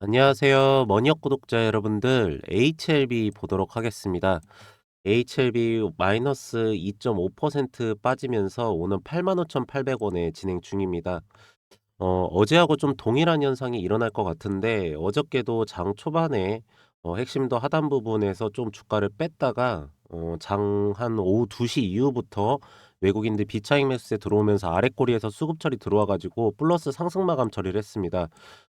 안녕하세요. 머니업 구독자 여러분들, HLB 보도록 하겠습니다. HLB 마이너스 2.5% 빠지면서 오늘 85,800원에 진행 중입니다. 어, 어제하고 좀 동일한 현상이 일어날 것 같은데, 어저께도 장 초반에 어, 핵심도 하단 부분에서 좀 주가를 뺐다가 어, 장 한 오후 2시 이후부터 외국인들 비차익 매수세 들어오면서 아랫꼬리에서 수급 처리 들어와가지고 플러스 상승 마감 처리를 했습니다.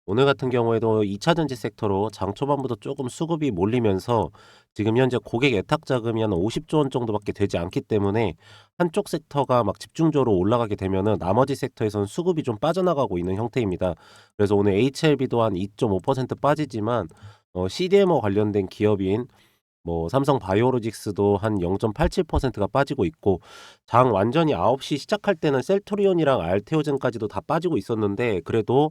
오늘 같은 경우에도 2차 전지 섹터로 장 초반부터 조금 수급이 몰리면서 지금 현재 고객 애탁 자금이 한 50조 원 정도밖에 되지 않기 때문에 한쪽 섹터가 막 집중적으로 올라가게 되면은 나머지 섹터에서는 수급이 좀 빠져나가고 있는 형태입니다. 그래서 오늘 HLB도 한 2.5% 빠지지만 어, CDMO 관련된 기업인 뭐 삼성 바이오로직스도 한 0.87%가 빠지고 있고 장 완전히 9시 시작할 때는 셀트리온이랑 알테오젠까지도 다 빠지고 있었는데 그래도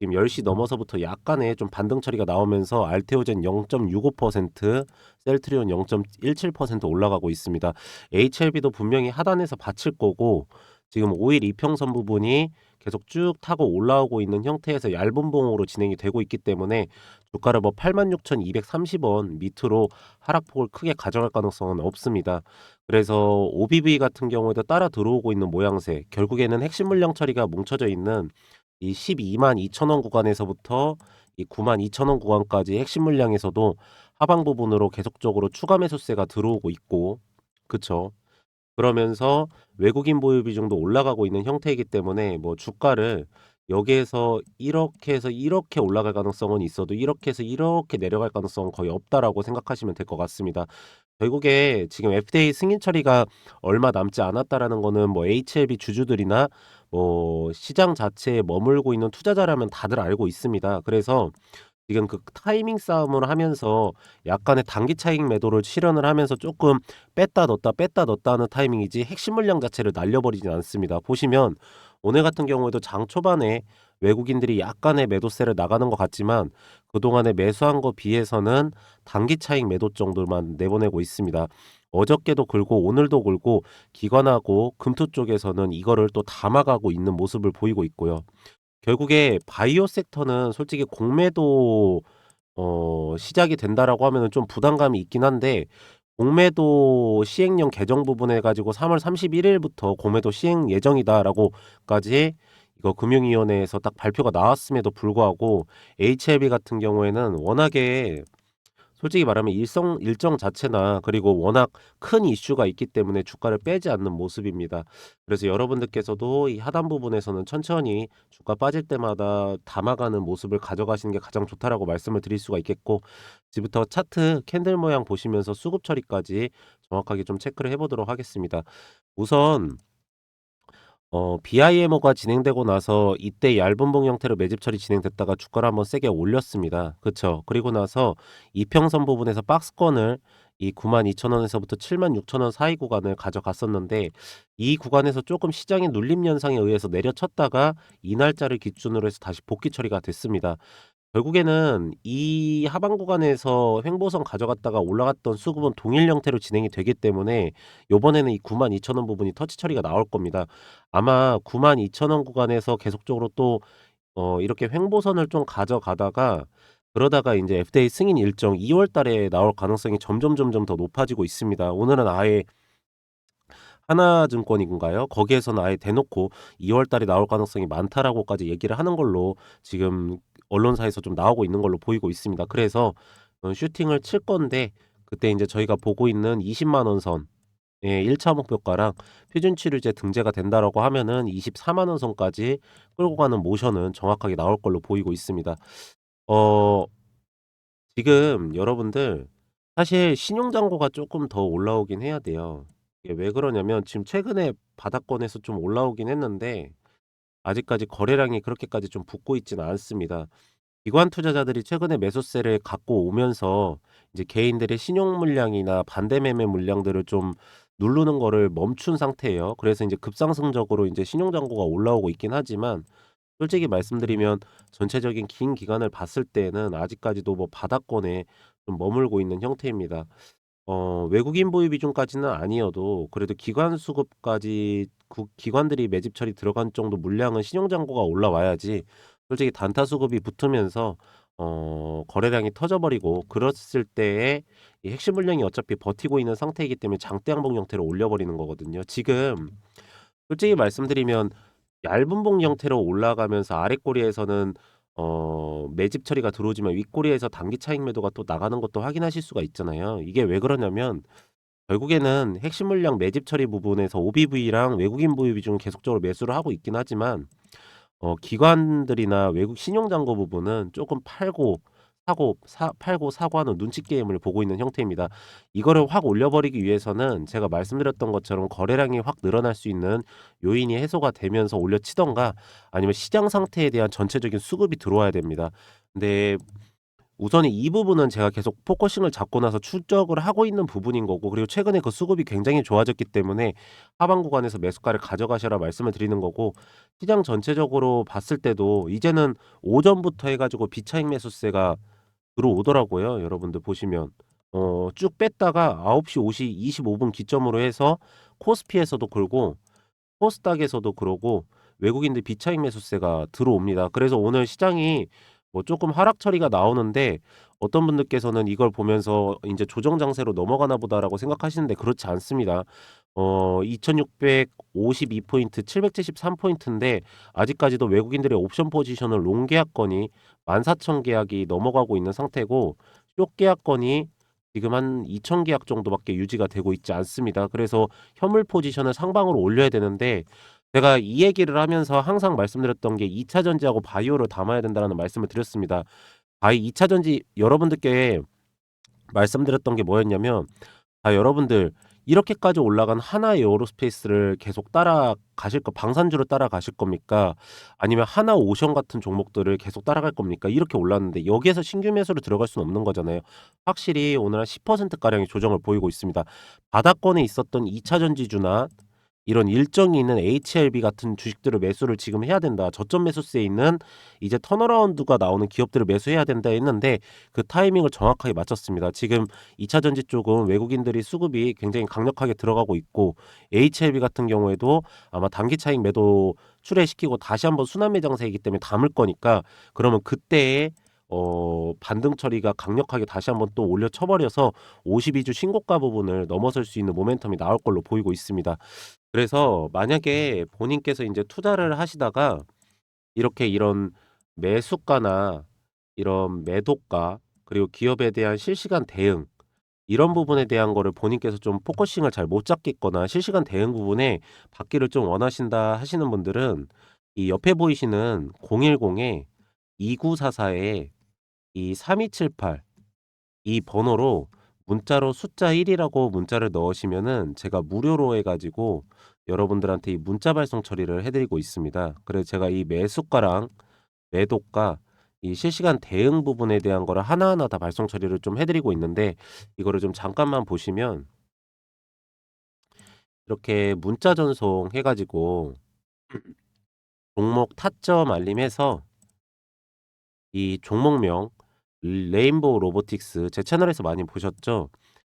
지금 10시 넘어서부터 약간의 좀 반등 처리가 나오면서 알테오젠 0.65%, 셀트리온 0.17% 올라가고 있습니다. HLB도 분명히 하단에서 받칠 거고 지금 5일 이평선 부분이 계속 쭉 타고 올라오고 있는 형태에서 얇은 봉으로 진행이 되고 있기 때문에 주가를 뭐 86,230원 밑으로 하락폭을 크게 가져갈 가능성은 없습니다. 그래서 OBV 같은 경우에도 따라 들어오고 있는 모양새, 결국에는 핵심 물량 처리가 뭉쳐져 있는 이 12만 2천 원 구간에서부터 이 9만 2천 원 구간까지 핵심 물량에서도 하방 부분으로 계속적으로 추가 매수세가 들어오고 있고, 그쵸? 그러면서 외국인 보유 비중도 올라가고 있는 형태이기 때문에 뭐 주가를 여기에서 이렇게 해서 이렇게 올라갈 가능성은 있어도 이렇게 해서 이렇게 내려갈 가능성은 거의 없다라고 생각하시면 될 것 같습니다. 결국에 지금 FDA 승인 처리가 얼마 남지 않았다라는 거는 뭐 HLB 주주들이나 뭐 시장 자체에 머물고 있는 투자자라면 다들 알고 있습니다. 그래서 지금 그 타이밍 싸움을 하면서 약간의 단기 차익 매도를 실현을 하면서 조금 뺐다 넣었다 뺐다 넣었다 하는 타이밍이지 핵심 물량 자체를 날려버리진 않습니다. 보시면 오늘 같은 경우에도 장 초반에 외국인들이 약간의 매도세를 나가는 것 같지만 그동안에 매수한 거 비해서는 단기 차익 매도 정도만 내보내고 있습니다. 어저께도 굴고 오늘도 굴고 기관하고 금투 쪽에서는 이거를 또 담아가고 있는 모습을 보이고 있고요. 결국에 바이오 섹터는 솔직히 공매도 어 시작이 된다라고 하면은 좀 부담감이 있긴 한데 공매도 시행령 개정 부분해 가지고 3월 31 일부터 공매도 시행 예정이다라고까지 이거 금융위원회에서 딱 발표가 나왔음에도 불구하고 HLB 같은 경우에는 워낙에 솔직히 말하면 일성 일정 자체나 그리고 워낙 큰 이슈가 있기 때문에 주가를 빼지 않는 모습입니다. 그래서 여러분들께서도 이 하단 부분에서는 천천히 주가 빠질 때마다 담아가는 모습을 가져가시는 게 가장 좋다라고 말씀을 드릴 수가 있겠고 지금부터 차트 캔들 모양 보시면서 수급 처리까지 정확하게 좀 체크를 해보도록 하겠습니다. 우선 어 BIMO가 진행되고 나서 이때 얇은 봉 형태로 매집 처리 진행됐다가 주가를 한번 세게 올렸습니다. 그쵸? 그리고 나서 이평선 부분에서 박스권을 이 92,000원에서부터 76,000원 사이 구간을 가져갔었는데 이 구간에서 조금 시장의 눌림 현상에 의해서 내려쳤다가 이 날짜를 기준으로 해서 다시 복귀 처리가 됐습니다. 결국에는 이 하방 구간에서 횡보선 가져갔다가 올라갔던 수급은 동일 형태로 진행이 되기 때문에 요번에는 이 92,000 원 부분이 터치 처리가 나올 겁니다. 아마 92,000 원 구간에서 계속적으로 또 어 이렇게 횡보선을 좀 가져가다가 그러다가 인제 FDA 승인 일정 2 월 달에 나올 가능성이 점점 점점 더 높아지고 있습니다. 오늘은 아예 하나증권인가요? 거기에서는 아예 대놓고 2 월 달에 나올 가능성이 많다라고까지 얘기를 하는 걸로 지금 언론사에서 좀 나오고 있는 걸로 보이고 있습니다. 그래서 어 슈팅을 칠 건데 그때 인제 저희가 보고 있는 2 0만 원 선 예 1차 목표가랑 표준 치료제 등재가 된다라고 하면은 2 4만 원 선까지 끌고 가는 모션은 정확하게 나올 걸로 보이고 있습니다. 어 지금 여러분들 사실 신용 잔고가 쪼끔 더 올라오긴 해야 돼요. 이게 왜 그러냐면 지금 최근에 바닥권에서 좀 올라오긴 했는데 아직까지 거래량이 그렇게까지 좀 붙고 있지는 않습니다. 기관 투자자들이 최근에 매수세를 갖고 오면서 이제 개인들의 신용 물량이나 반대 매매 물량들을 좀 누르는 거를 멈춘 상태예요. 그래서 인제 급상승적으로 인제 신용 잔고가 올라오고 있긴 하지만 솔직히 말씀드리면 전체적인 긴 기간을 봤을 때에는 아직까지도 뭐 바닥권에 좀 머물고 있는 형태입니다. 어 외국인 보유 비중까지는 아니어도 그래도 기관 수급까지 구 기관들이 매집 처리 들어간 정도 물량은 신용 잔고가 올라와야지 솔직히 단타 수급이 붙으면서 어 거래량이 터져 버리고 그랬을 때에 이 핵심 물량이 어차피 버티고 있는 상태이기 때문에 장대 항복 형태로 올려 버리는 거거든요. 지금 솔직히 말씀드리면 얇은 봉 형태로 올라가면서 아랫꼬리에서는 어 매집 처리가 들어오지만 윗꼬리에서 단기 차익 매도가 또 나가는 것도 확인하실 수가 있잖아요. 이게 왜 그러냐면 결국에는 핵심 물량 매집 처리 부분에서 OBV랑 외국인 보유 비중을 계속적으로 매수를 하고 있긴 하지만 어 기관들이나 외국 신용잔고 부분은 조금 팔고 사고 사 팔고 사고 하는 눈치 게임을 보고 있는 형태입니다. 이거를 확 올려 버리기 위해서는 제가 말씀드렸던 것처럼 거래량이 확 늘어날 수 있는 요인이 해소가 되면서 올려치든가 아니면 시장 상태에 대한 전체적인 수급이 들어와야 됩니다. 근데 우선은 이 부분은 제가 계속 포커싱을 잡고 나서 추적을 하고 있는 부분인 거고 그리고 최근에 그 수급이 굉장히 좋아졌기 때문에 하방 구간에서 매수가를 가져가셔라 말씀을 드리는 거고 시장 전체적으로 봤을 때도 이제는 오전부터 해 가지고 비차익 매수세가 들어오더라고요. 여러분들 보시면 어 쭉 뺐다가 9시 50 25분 기점으로 해서 코스피에서도 그러고 코스닥에서도 그러고 외국인들 비차익 매수세가 들어옵니다. 그래서 오늘 시장이 뭐 조금 하락 처리가 나오는데 어떤 분들께서는 이걸 보면서 이제 '조정 장세로 넘어가나 보다.'라고 생각하시는데 그렇지 않습니다. 어 2,652 포인트 773 포인트인데 아직까지도 외국인들의 옵션 포지션을 롱 계약 건이 14,000 계약이 넘어가고 있는 상태고 숏 계약 건이 지금 한 2,000 계약 정도밖에 유지가 되고 있지 않습니다. 그래서 현물 포지션을 상방으로 올려야 되는데 제가 이 얘기를 하면서 항상 말씀드렸던 게 "2 차 전지하고 바이오를 담아야 된다."라는 말씀을 드렸습니다. 바이 2차 전지 여러분들께 말씀드렸던 게 뭐였냐면 아 여러분들 이렇게까지 올라간 하나 에어로스페이스를 계속 따라가실 거 방산주를 따라가실 겁니까? 아니면 하나 오션 같은 종목들을 계속 따라갈 겁니까? 이렇게 올랐는데 여기에서 신규 매수로 들어갈 수는 없는 거잖아요. 확실히 오늘 한 10% 가량의 조정을 보이고 있습니다. 바닥권에 있었던 2차 전지주나 이런 일정이 있는 HLB 같은 주식들을 매수를 지금 해야 된다. 저점 매수세에 있는 이제 턴어라운드가 나오는 기업들을 매수해야 된다 했는데 그 타이밍을 정확하게 맞췄습니다. 지금 2차 전지 쪽은 외국인들이 수급이 굉장히 강력하게 들어가고 있고 HLB 같은 경우에도 아마 단기 차익 매도 출회시키고 다시 한번 순환 매장세이기 때문에 담을 거니까 그러면 그때에 어 반등 처리가 강력하게 다시 한번 또 올려 쳐버려서 52주 신고가 부분을 넘어설 수 있는 모멘텀이 나올 걸로 보이고 있습니다. 그래서 만약에 본인께서 인제 투자를 하시다가 이렇게 이런 매수가나 이런 매도가 그리고 기업에 대한 실시간 대응 이런 부분에 대한 거를 본인께서 좀 포커싱을 잘 못 잡겠거나 실시간 대응 부분에 받기를 좀 원하신다 하시는 분들은 이 옆에 보이시는 010에 2944에 이3278 이 번호로 문자로 숫자 1이라고 문자를 넣으시면은 제가 무료로 해 가지고 여러분들한테 이 문자 발송 처리를 해 드리고 있습니다. 그래서 제가 이 매수가랑 매도가 이 실시간 대응 부분에 대한 거를 하나하나 다 발송 처리를 좀 해 드리고 있는데 이거를 좀 잠깐만 보시면 이렇게 문자 전송 해 가지고 종목 타점 알림해서 이 종목명 레인보우 로보틱스 제 채널에서 많이 보셨죠?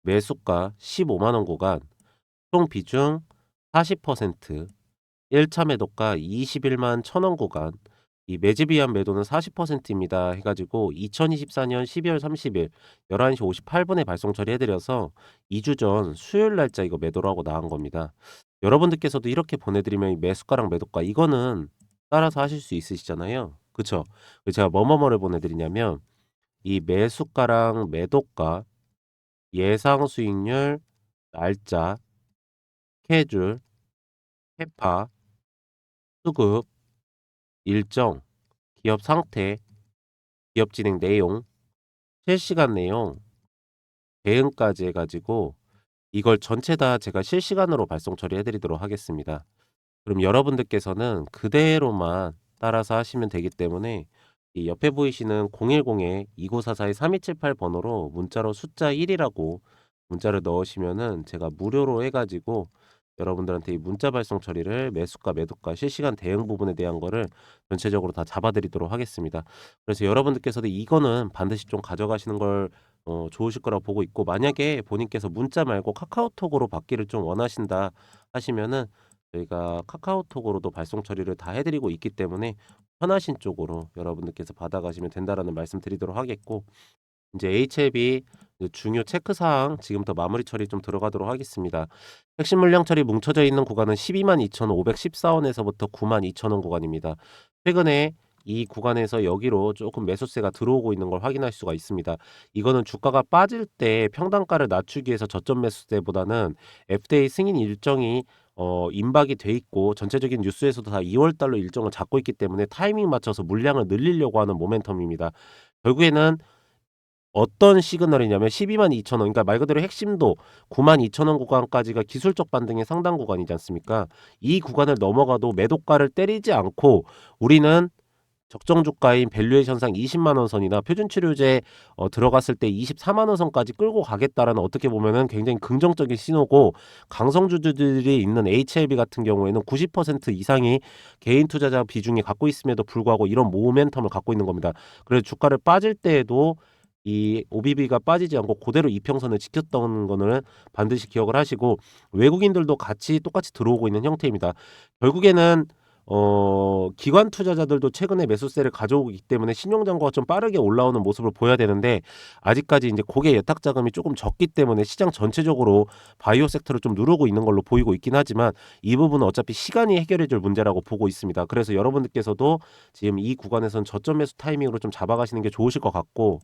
매수가 15만 원 구간, 총 비중 40%, 1차 매도가 21만 1,000원 구간, 이 매집 위한 매도는 40%입니다. 해가지고 2024년 12월 30일 11시 58분에 발송 처리해드려서 2주 전 수요일 날짜 이거 매도로 하고 나간 겁니다. 여러분들께서도 이렇게 보내드리면 이 매수가랑 매도가 이거는 따라서 하실 수 있으시잖아요. 그쵸? 그래서 제가 뭐뭐뭐를 보내드리냐면 이 매수가랑 매도가, 예상 수익률, 날짜, 스케줄, 캐파, 수급, 일정, 기업 상태, 기업 진행 내용, 실시간 내용, 대응까지 해가지고 이걸 전체 다 제가 실시간으로 발송 처리해 드리도록 하겠습니다. 그럼 여러분들께서는 그대로만 따라서 하시면 되기 때문에 이 옆에 보이시는 010-2944-3278 번호로 문자로 숫자 1이라고 문자를 넣으시면은 제가 무료로 해 가지고 여러분들한테 이 문자 발송 처리를 매수가, 매도가, 실시간 대응 부분에 대한 거를 전체적으로 다 잡아 드리도록 하겠습니다. 그래서 여러분들께서도 이거는 반드시 좀 가져가시는 걸 어 좋으실 거라고 보고 있고 만약에 본인께서 문자 말고 카카오톡으로 받기를 좀 원하신다 하시면은 저희가 카카오톡으로도 발송 처리를 다 해 드리고 있기 때문에 편하신 쪽으로 여러분들께서 받아가시면 된다라는 말씀 드리도록 하겠고 이제 HLB 중요 체크 사항 지금부터 마무리 처리 좀 들어가도록 하겠습니다. 핵심 물량 처리 뭉쳐져 있는 구간은 122,514원에서부터 92,000원 구간입니다. 최근에 이 구간에서 여기로 조금 매수세가 들어오고 있는 걸 확인할 수가 있습니다. 이거는 주가가 빠질 때 평단가를 낮추기 위해서 저점 매수세보다는 FDA 승인 일정이 어, 임박이 돼 있고 전체적인 뉴스에서도 다 2 월 달로 일정을 잡고 있기 때문에 타이밍 맞춰서 물량을 늘리려고 하는 모멘텀입니다. 결국에는 어떤 시그널이냐면 12만 2천 원, 그러니까 말 그대로 핵심도 9만 2천 원 구간까지가 기술적 반등의 상당 구간이지 않습니까? 이 구간을 넘어가도 매도가를 때리지 않고 우리는 적정 주가인 밸류에이션상 20만 원 선이나 표준 치료제 어, 들어갔을 때 24만 원 선까지 끌고 가겠다라는 어떻게 보면은 굉장히 긍정적인 신호고 강성주주들이 있는 HLB 같은 경우에는 90% 이상이 개인 투자자 비중이 갖고 있음에도 불구하고 이런 모멘텀을 갖고 있는 겁니다. 그래서 주가를 빠질 때에도 이 OBB가 빠지지 않고 그대로 이평선을 지켰던 거는 반드시 기억을 하시고 외국인들도 같이 똑같이 들어오고 있는 형태입니다. 결국에는 어, 기관 투자자들도 최근에 매수세를 가져오기 때문에 신용장고가 좀 빠르게 올라오는 모습을 보여야 되는데 아직까지 이제 고객 예탁 자금이 조금 적기 때문에 시장 전체적으로 바이오 섹터를 좀 누르고 있는 걸로 보이고 있긴 하지만 이 부분은 어차피 시간이 해결해 줄 문제라고 보고 있습니다. 그래서 여러분들께서도 지금 이 구간에서는 저점 매수 타이밍으로 좀 잡아가시는 게 좋으실 것 같고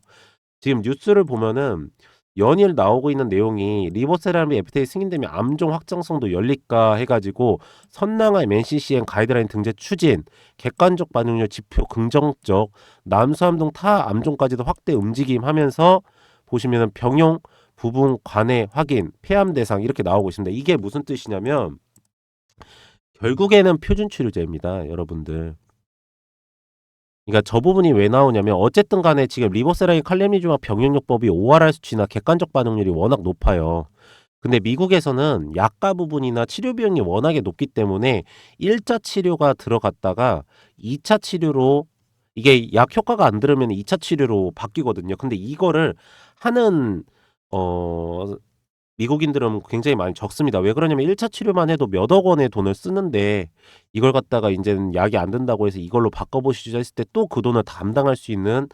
지금 뉴스를 보면은 연일 나오고 있는 내용이 리버세라미 FTA 승인되면 암종 확장성도 열릴까 해가지고 선낭의 NCCN 가이드라인 등재 추진, 객관적 반응률 지표 긍정적, 남수암 등타 암종까지도 확대 움직임 하면서 보시면은 병용 부분 관해 확인, 폐암 대상 이렇게 나오고 있습니다. 이게 무슨 뜻이냐면 결국에는 표준 치료제입니다, 여러분들. 그러니까 저 부분이 왜 나오냐면 어쨌든 간에 지금 리버세라인 칼레미주마 병용요법이 ORR 수치나 객관적 반응률이 워낙 높아요. 근데 미국에서는 약가 부분이나 치료 비용이 워낙에 높기 때문에 1차 치료가 들어갔다가 2차 치료로 이게 약 효과가 안 들으면 2차 치료로 바뀌거든요. 근데 이거를 하는 어 미국인들은 굉장히 많이 적습니다. 왜 그러냐면 1차 치료만 해도 몇억 원의 돈을 쓰는데 이걸 갖다가 인제는 약이 안 된다고 해서 이걸로 바꿔보시죠 했을 때 또 그 돈을 감당할 수 있는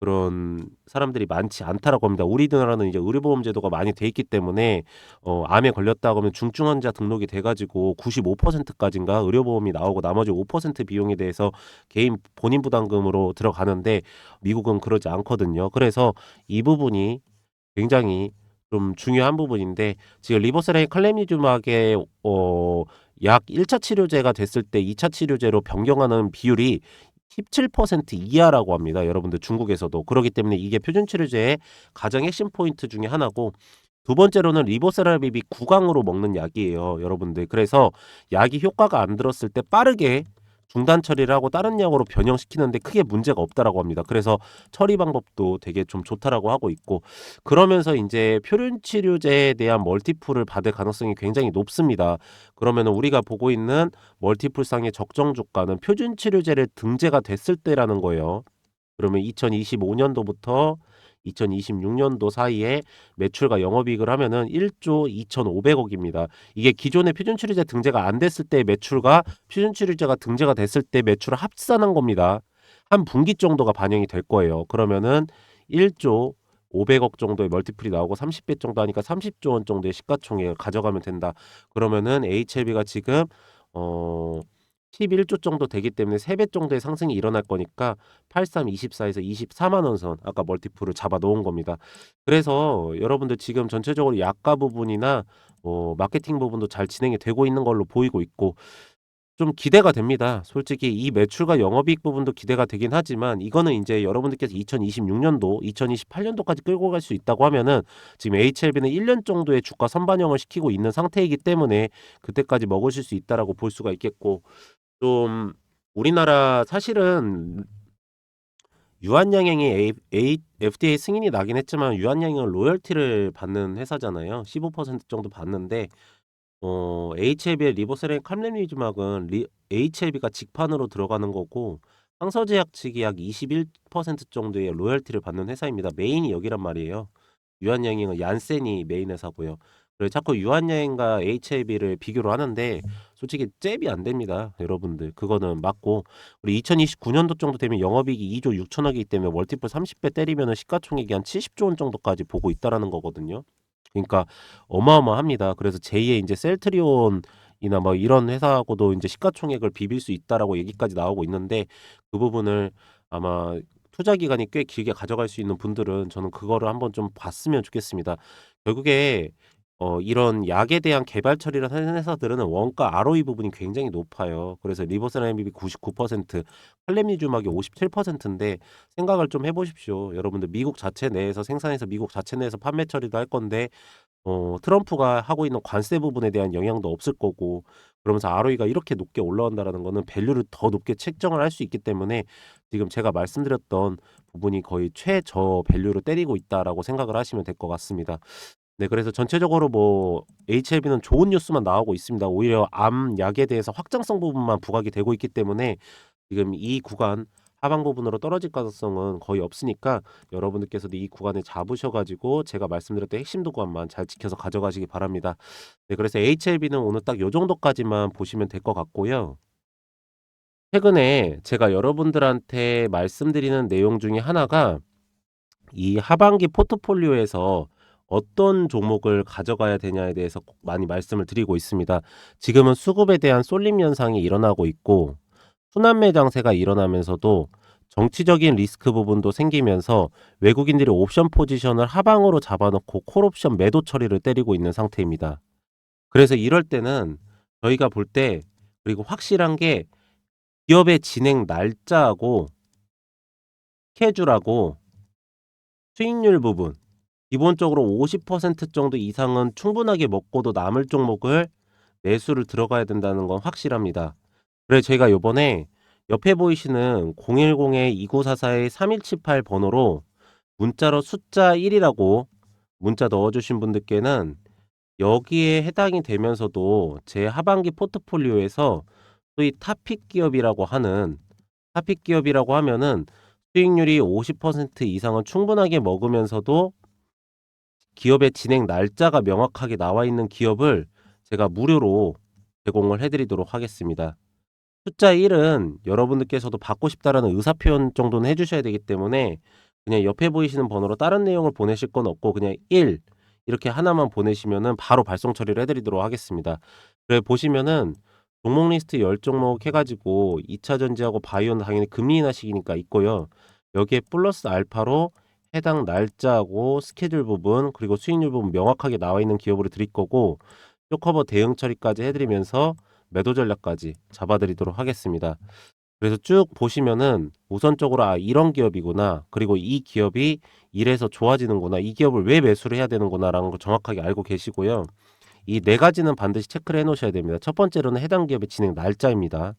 그런 사람들이 많지 않다라고 합니다. 우리나라는 이제 의료보험 제도가 많이 돼 있기 때문에 어 암에 걸렸다고 하면 중증 환자 등록이 돼 가지고 95% 까진가 의료보험이 나오고 나머지 5% 비용에 대해서 개인 본인 부담금으로 들어가는데 미국은 그러지 않거든요. 그래서 이 부분이 굉장히 좀 중요한 부분인데 지금 리버세라인 칼레미주막의 어 약 1차 치료제가 됐을 때 2차 치료제로 변경하는 비율이 17% 이하라고 합니다. 여러분들 중국에서도. 그러기 때문에 이게 표준 치료제의 가장 핵심 포인트 중에 하나고 두 번째로는 리보세라비비 구강으로 먹는 약이에요. 여러분들. 그래서 약이 효과가 안 들었을 때 빠르게 중단 처리를 하고 다른 약으로 변형시키는데 크게 문제가 없다라고 합니다. 그래서 처리 방법도 되게 좀 좋다라고 하고 있고 그러면서 이제 표준 치료제에 대한 멀티플을 받을 가능성이 굉장히 높습니다. 그러면 우리가 보고 있는 멀티플상의 적정 주가는 표준 치료제를 등재가 됐을 때라는 거예요. 그러면 2025년도부터 2026년도 사이에 매출과 영업이익을 하면은 1조 2,500억입니다. 이게 기존의 표준 치료제 등재가 안 됐을 때 매출과 표준 치료제가 등재가 됐을 때 매출을 합산한 겁니다. 한 분기 정도가 반영이 될 거예요. 그러면은 1조 500억 정도의 멀티플이 나오고 30배 정도 하니까 30조 원 정도의 시가총액을 가져가면 된다. 그러면은 HLB가 지금 어 11조 정도 되기 때문에 3배 정도의 상승이 일어날 거니까 83, 24에서 24만 원 선 아까 멀티플을 잡아 놓은 겁니다. 그래서 여러분들 지금 전체적으로 약가 부분이나 뭐 마케팅 부분도 잘 진행이 되고 있는 걸로 보이고 있고 좀 기대가 됩니다. 솔직히 이 매출과 영업이익 부분도 기대가 되긴 하지만 이거는 이제 여러분들께서 2026년도, 2028년도까지 끌고 갈 수 있다고 하면은 지금 HLB는 1년 정도의 주가 선반영을 시키고 있는 상태이기 때문에 그때까지 먹으실 수 있다라고 볼 수가 있겠고 좀 우리나라 사실은 유한양행이 A, FDA 승인이 나긴 했지만 유한양행은 로열티를 받는 회사잖아요. 15% 정도 받는데 어 HLB의 리보세라인 칼레미주막은 리, HLB가 직판으로 들어가는 거고 상서제약 측이 약 21% 정도의 로열티를 받는 회사입니다. 메인이 여기란 말이에요. 유한양행은 얀센이 메인 회사고요. 그래서 자꾸 유한여행과 HLB를 비교를 하는데 솔직히 잽이 안 됩니다. 여러분들. 그거는 맞고 우리 2029년도 정도 되면 영업이익이 2조 6천억이기 때문에 멀티플 30배 때리면은 시가총액이 한 70조 원 정도까지 보고 있다라는 거거든요. 그러니까 어마어마합니다. 그래서 제2의 이제 셀트리온 이나 뭐 이런 회사하고도 이제 시가총액을 비빌 수 있다라고 얘기까지 나오고 있는데 그 부분을 아마 투자 기간이 꽤 길게 가져갈 수 있는 분들은 저는 그거를 한번 좀 봤으면 좋겠습니다. 결국에 어 이런 약에 대한 개발 처리를 하는 회사들은 원가 ROE 부분이 굉장히 높아요. 그래서 리버스라인비비 99%, 칼렘니주막이 57%인데 생각을 좀 해보십시오. 여러분들 미국 자체 내에서 생산해서 미국 자체 내에서 판매 처리도 할 건데 어 트럼프가 하고 있는 관세 부분에 대한 영향도 없을 거고 그러면서 ROE가 이렇게 높게 올라간다라는 거는 밸류를 더 높게 책정을 할 수 있기 때문에 지금 제가 말씀드렸던 부분이 거의 최저 밸류를 때리고 있다라고 생각을 하시면 될 것 같습니다. 네, 그래서 전체적으로 뭐 HLB는 좋은 뉴스만 나오고 있습니다. 오히려 암 약에 대해서 확장성 부분만 부각이 되고 있기 때문에 지금 이 구간 하방 부분으로 떨어질 가능성은 거의 없으니까 여러분들께서도 이 구간에 잡으셔가지고 제가 말씀드렸던 핵심 구간만 잘 지켜서 가져가시기 바랍니다. 네, 그래서 HLB는 오늘 딱 요 정도까지만 보시면 될 것 같고요. 최근에 제가 여러분들한테 말씀드리는 내용 중에 하나가 이 하반기 포트폴리오에서 어떤 종목을 가져가야 되냐에 대해서 꼭 많이 말씀을 드리고 있습니다. 지금은 수급에 대한 쏠림 현상이 일어나고 있고 순환매 장세가 일어나면서도 정치적인 리스크 부분도 생기면서 외국인들이 옵션 포지션을 하방으로 잡아놓고 콜옵션 매도 처리를 때리고 있는 상태입니다. 그래서 이럴 때는 저희가 볼 때 그리고 확실한 게 기업의 진행 날짜하고 스케줄하고 수익률 부분 기본적으로 50% 정도 이상은 충분하게 먹고도 남을 종목을 매수를 들어가야 된다는 건 확실합니다. 그래서 제가 요번에 옆에 보이시는 010-2944-3178 번호로 문자로 숫자 1이라고 문자 넣어주신 분들께는 여기에 해당이 되면서도 제 하반기 포트폴리오에서 소위 타픽 기업이라고 하는 타픽 기업이라고 하면은 수익률이 50% 이상은 충분하게 먹으면서도 기업의 진행 날짜가 명확하게 나와 있는 기업을 제가 무료로 제공을 해드리도록 하겠습니다. 숫자 1은 여러분들께서도 받고 싶다라는 의사표현 정도는 해주셔야 되기 때문에 그냥 옆에 보이시는 번호로 다른 내용을 보내실 건 없고 그냥 1 이렇게 하나만 보내시면은 바로 발송 처리를 해드리도록 하겠습니다. 그래 보시면은 종목 리스트 10종목 해가지고 2차 전지하고 바이오는 당연히 금리 인하 시기니까 있고요. 여기에 플러스 알파로 해당 날짜하고 스케줄 부분 그리고 수익률 부분 명확하게 나와 있는 기업으로 드릴 거고 쇼커버 대응 처리까지 해드리면서 매도 전략까지 잡아드리도록 하겠습니다. 그래서 쭉 보시면은 우선적으로 아 이런 기업이구나 그리고 이 기업이 이래서 좋아지는구나 이 기업을 왜 매수를 해야 되는구나라는 걸 정확하게 알고 계시고요. 이 네 가지는 반드시 체크를 해 놓으셔야 됩니다. 첫 번째로는 해당 기업의 진행 날짜입니다.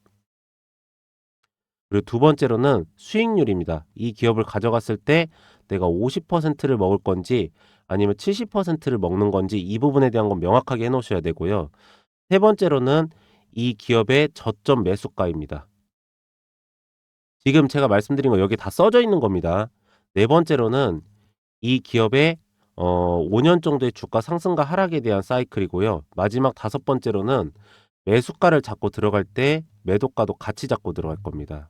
그리고 두 번째로는 수익률입니다. 이 기업을 가져갔을 때 내가 50%를 먹을 건지 아니면 70%를 먹는 건지 이 부분에 대한 건 명확하게 해 놓으셔야 되고요. 세 번째로는 이 기업의 저점 매수가입니다. 지금 제가 말씀드린 거 여기 다 써져 있는 겁니다. 네 번째로는 이 기업의 어 5년 정도의 주가 상승과 하락에 대한 사이클이고요. 마지막 다섯 번째로는 매수가를 잡고 들어갈 때 매도가도 같이 잡고 들어갈 겁니다.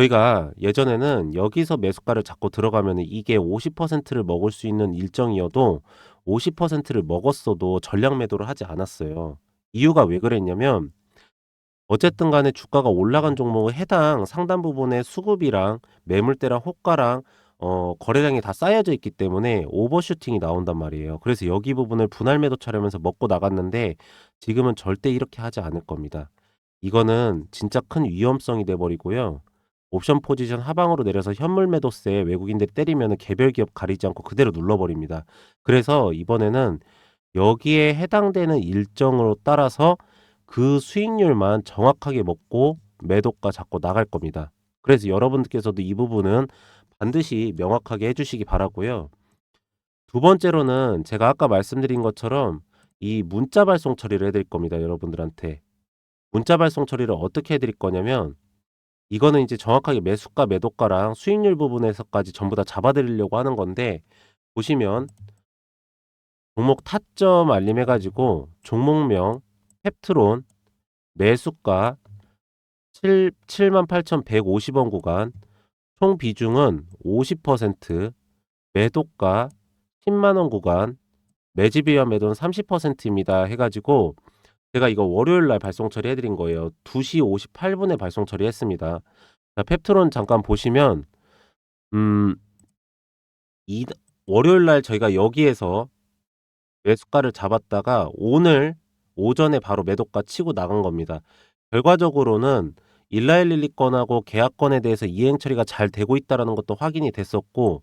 저희가 예전에는 여기서 매수가를 잡고 들어가면 이게 50%를 먹을 수 있는 일정이어도 50%를 먹었어도 전량 매도를 하지 않았어요. 이유가 왜 그랬냐면 어쨌든 간에 주가가 올라간 종목의 해당 상단 부분의 수급이랑 매물대랑 호가랑 어, 거래량이 다 쌓여져 있기 때문에 오버슈팅이 나온단 말이에요. 그래서 여기 부분을 분할 매도 처리하면서 먹고 나갔는데 지금은 절대 이렇게 하지 않을 겁니다. 이거는 진짜 큰 위험성이 돼 버리고요. 옵션 포지션 하방으로 내려서 현물 매도세 외국인들이 때리면 개별 기업 가리지 않고 그대로 눌러버립니다. 그래서 이번에는 여기에 해당되는 일정으로 따라서 그 수익률만 정확하게 먹고 매도가 잡고 나갈 겁니다. 그래서 여러분들께서도 이 부분은 반드시 명확하게 해주시기 바라고요. 두 번째로는 제가 아까 말씀드린 것처럼 이 문자 발송 처리를 해드릴 겁니다. 여러분들한테. 문자 발송 처리를 어떻게 해드릴 거냐면 이거는 이제 정확하게 매수가, 매도가랑 수익률 부분에서까지 전부 다 잡아드리려고 하는 건데 보시면 종목 타점 알림 해가지고 종목명, 펩트론, 매수가 7, 78,150원 구간, 총 비중은 50%, 매도가 10만원 구간, 매집이와 매도는 30%입니다. 해가지고 제가 이거 월요일 날 발송 처리해드린 거예요. 2시 58분에 발송 처리했습니다. 자, 펩트론 잠깐 보시면 음, 이, 월요일 날 저희가 여기에서 매수가를 잡았다가 오늘 오전에 바로 매도가 치고 나간 겁니다. 결과적으로는 일라일릴리 건하고 계약건에 대해서 이행 처리가 잘 되고 있다는 것도 확인이 됐었고